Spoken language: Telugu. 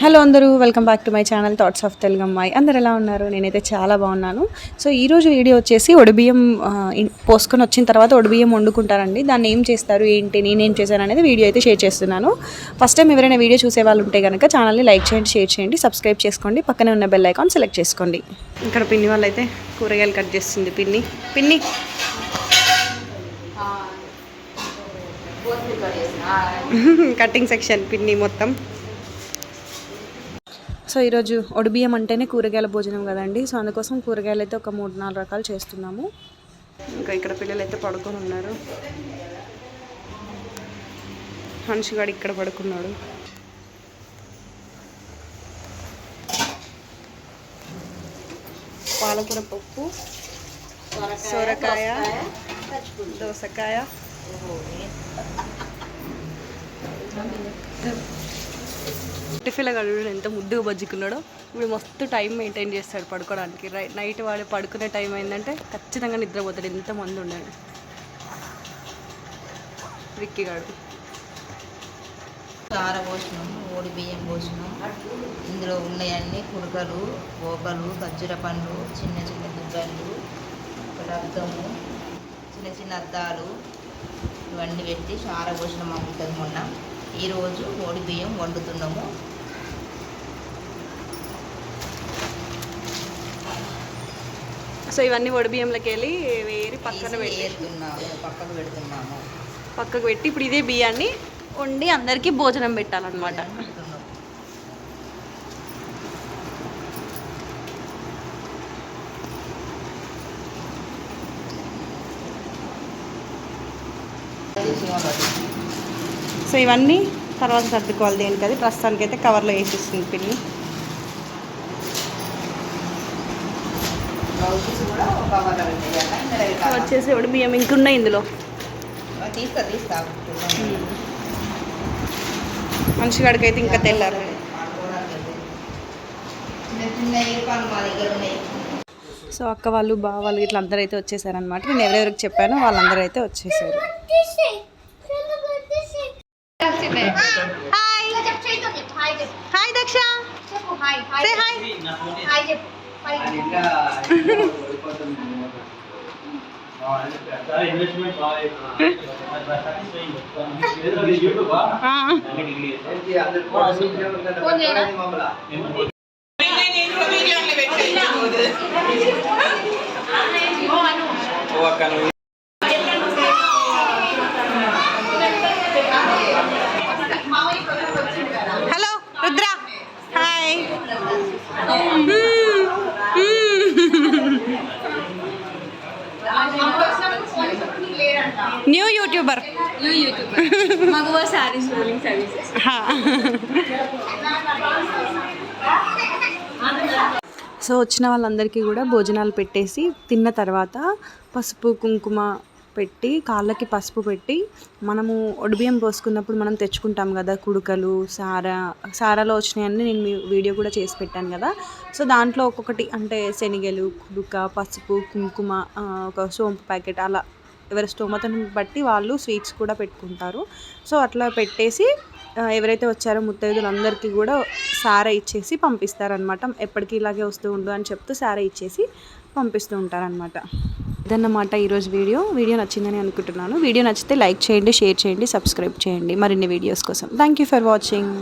హలో అందరూ welcome back to my channel thoughts of Telugu అమ్మాయి అందరు ఎలా ఉన్నారు? నేనైతే చాలా బాగున్నాను. సో ఈరోజు వీడియో వచ్చేసి ఒడిబియ్యం పోసుకొని వచ్చిన తర్వాత ఒడిబియ్యం వండుకుంటారండి. దాన్ని ఏం చేస్తారు ఏంటి నేనేం చేశాను అనేది వీడియో అయితే షేర్ చేస్తున్నాను. ఫస్ట్ టైం ఎవరైనా వీడియో చూసే వాళ్ళు ఉంటే కనుక ఛానల్ని లైక్ చేయండి షేర్ చేయండి సబ్స్క్రైబ్ చేసుకోండి పక్కనే ఉన్న బెల్ ఐకాన్ సెలెక్ట్ చేసుకోండి. ఇక్కడ పిన్ని వాళ్ళు అయితే కూరగాయలు కట్ చేస్తుంది పిన్ని. పిన్ని. కటింగ్ సెక్షన్ పిన్ని మొత్తం. సో ఈరోజు ఒడిబియ్యం అంటేనే కూరగాయల భోజనం కదండి. సో అందుకోసం కూరగాయలు అయితే ఒక మూడు నాలుగు రకాలు చేస్తున్నాము. ఇంకా ఇక్కడ పిల్లలు అయితే పడుకొని ఉన్నారు. హన్షిగాడు ఇక్కడ పడుకున్నాడు. పాలకూర పప్పు సొరకాయ దోసకాయ. టిఫిన్ గడు ఎంత ముద్దుగా బజ్జుకున్నాడో. ఇప్పుడు మస్తు టైం మెయింటైన్ చేస్తాడు పడుకోవడానికి రై నైట్ వాడు పడుకునే టైం అయిందంటే ఖచ్చితంగా నిద్రపోతాడు. ఎంతమంది ఉండండి. విక్కిగాడు కార చార పోసినాం ఓడి బియ్యం పోసినాం. ఇందులో ఉన్నాయన్నీ కుడకలు ఓకలు ఖర్జూర పండ్లు చిన్న చిన్న దుబ్బలు రక్తము చిన్న చిన్న అద్దాలు ఇవన్నీ పెట్టి చార పోసినాం అమ్ముతుంది మొన్న. ఈరోజు ఓడి బియ్యం వండుతున్నాము సో ఇవన్నీ వడిబియ్యంలోకి వెళ్ళి వేరి పక్కన పక్కకు పెడుతున్నాము పక్కకు పెట్టి ఇప్పుడు ఇదే బియ్యాన్ని వండి అందరికీ భోజనం పెట్టాలన్నమాట పెడుతున్నాం. సో ఇవన్నీ తర్వాత సర్దుకోవాలి దేనికి అది ప్రస్తుతానికి అయితే కవర్లో వేసేస్తుంది పెట్టాలి. వచ్చేసి వడిబియ్యం ఇంకున్నాయి ఇందులో. మనిషి అయితే ఇంకా తెల్లారు. సో అక్క వాళ్ళు బావ వాళ్ళు ఇట్లా అందరూ అయితే వచ్చేసారనమాట నేను ఎవరెవరికి చెప్పానో వాళ్ళందరూ అయితే వచ్చేసారు. Hi Daksha Say hi. Hello new YouTuber. మగవా శారీస్ రోలింగ్ సర్వీసెస్. సో వచ్చిన వాళ్ళందరికీ కూడా భోజనాలు పెట్టేసి తిన్న తర్వాత పసుపు కుంకుమ పెట్టి కాళ్ళకి పసుపు పెట్టి మనము ఒడిబియ్యం పోసుకున్నప్పుడు మనం తెచ్చుకుంటాం కదా కుడుకలు సారా సారాలో వచ్చినాయని నేను మీ వీడియో కూడా చేసి పెట్టాను కదా. సో దాంట్లో ఒక్కొక్కటి అంటే శనగలు కుడుక పసుపు కుంకుమ ఒక సోంపు ప్యాకెట్ అలా ఎవరి స్తోమతను బట్టి వాళ్ళు స్వీట్స్ కూడా పెట్టుకుంటారు. సో అట్లా పెట్టేసి ఎవరైతే వచ్చారో ముత్తైదులందరికీ కూడా సారా ఇచ్చేసి పంపిస్తారనమాట ఎప్పటికీ ఇలాగే వస్తూ ఉండు అని చెప్తూ సారా ఇచ్చేసి పంపిస్తూ ఉంటారనమాట ఇదన్నమాట ఈరోజు వీడియో. వీడియో నచ్చిందని అనుకుంటున్నాను. వీడియో నచ్చితే లైక్ చేయండి షేర్ చేయండి సబ్స్క్రైబ్ చేయండి. మరిన్ని వీడియోస్ కోసం. Thank you for watching